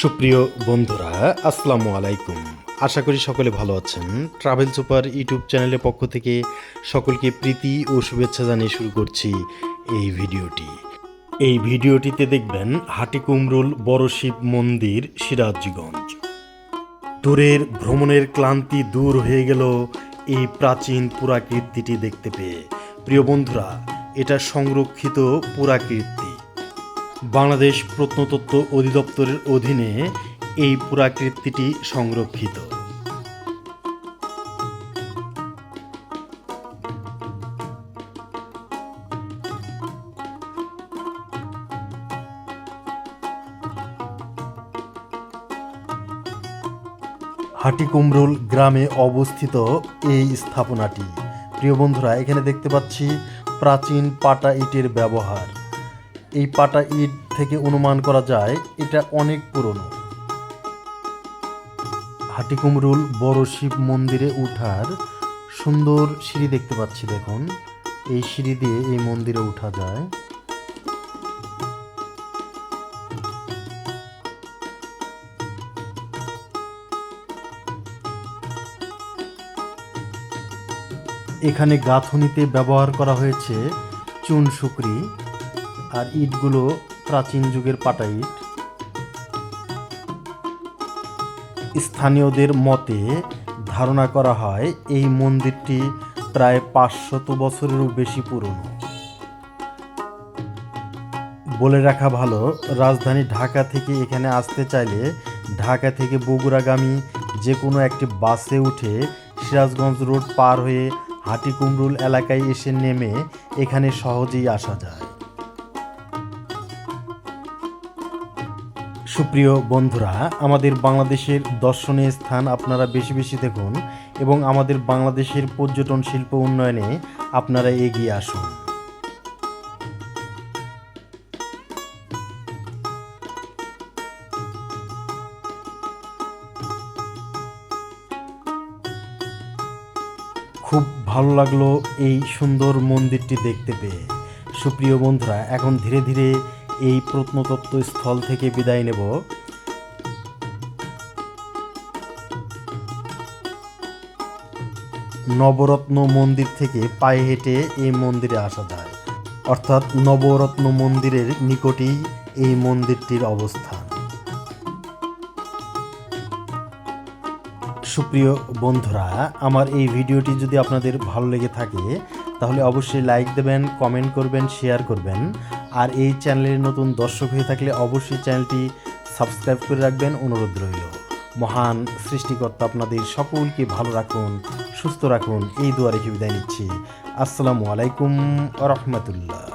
সুপ্রিয় বন্ধুরা, আসসালামু আলাইকুম। আশা করি সকলে ভালো আছেন। ট্রাভেল সুপার ইউটিউব চ্যানেলের পক্ষ থেকে সকলকে প্রীতি ও শুভেচ্ছা জানিয়ে শুরু করছি এই ভিডিওটি। এই ভিডিওটিতে দেখবেন হাটিকুমরুল বড় শিব মন্দির, সিরাজগঞ্জ। দূরের ভ্রমণের ক্লান্তি দূর হয়ে গেল এই প্রাচীন পুরাকীর্তিটি দেখতে পেয়ে। প্রিয় বন্ধুরা, এটা সংরক্ষিত পুরাকীর্তি। বাংলাদেশ প্রত্নতত্ত্ব অধিদপ্তরের অধীনে এই পুরাকীর্তিটি সংরক্ষিত। হাটিকুমরুল গ্রামে অবস্থিত এই স্থাপনাটি। প্রিয় বন্ধুরা, এখানে দেখতে পাচ্ছি প্রাচীন পাটা ইটের ব্যবহার। এই পাটা ইট থেকে অনুমান করা যায়, এটা অনেক পুরনো। হাটিকুমরুল বড় শিব মন্দিরে উঠার সুন্দর সিঁড়ি দেখতে পাচ্ছি, দেখুন। এই সিঁড়ি দিয়ে এই মন্দিরে উঠা যায়। এখানে গাঁথনিতে ব্যবহার করা হয়েছে চুন শুকরি। আর ইটগুলো প্রাচীন যুগের পাটা ইট। স্থানীয়দের মতে ধারণা করা হয় এই মন্দিরটি প্রায় পাঁচশত বছরেরও বেশি পুরনো। বলে রাখা ভালো, রাজধানী ঢাকা থেকে এখানে আসতে চাইলে ঢাকা থেকে বগুড়াগামী যে কোনো একটি বাসে উঠে সিরাজগঞ্জ রোড পার হয়ে হাটিকুমরুল এলাকায় এসে নেমে এখানে সহজেই আসা যায়। সুপ্রিয় বন্ধুরা, আমাদের বাংলাদেশের দর্শনীয় স্থান আপনারা বেশি বেশি দেখুন এবং আমাদের বাংলাদেশের পর্যটন শিল্প উন্নয়নে আপনারা এগিয়ে আসুন। খুব ভালো লাগল এই সুন্দর মন্দিরটি দেখতে পেয়ে। সুপ্রিয় বন্ধুরা, এখন ধীরে ধীরে এই প্রত্নতত্ত্ব স্থল থেকে বিদায় নেব। নবরত্ন মন্দির থেকে পায়ে হেঁটে এই মন্দিরে আসা যায়। অর্থাৎ নবরত্ন মন্দিরের নিকটেই এই মন্দিরটির অবস্থান। সুপ্রিয় বন্ধুরা, আমার এই ভিডিওটি যদি আপনাদের ভালো লেগে থাকে, তাহলে অবশ্যই লাইক দেবেন কমেন্ট করবেন শেয়ার করবেন। আর এই চ্যানেলের নতুন দর্শক হয়ে থাকলে অবশ্যই চ্যানেলটি সাবস্ক্রাইব করে রাখবেন। অনুরোধ রইল। মহান সৃষ্টিকর্তা আপনাদের সকলকে ভালো রাখুন, সুস্থ রাখুন। এই দুয়ারে বিদায় নিচ্ছি। আসসালামু আলাইকুম রহমতুল্লাহ।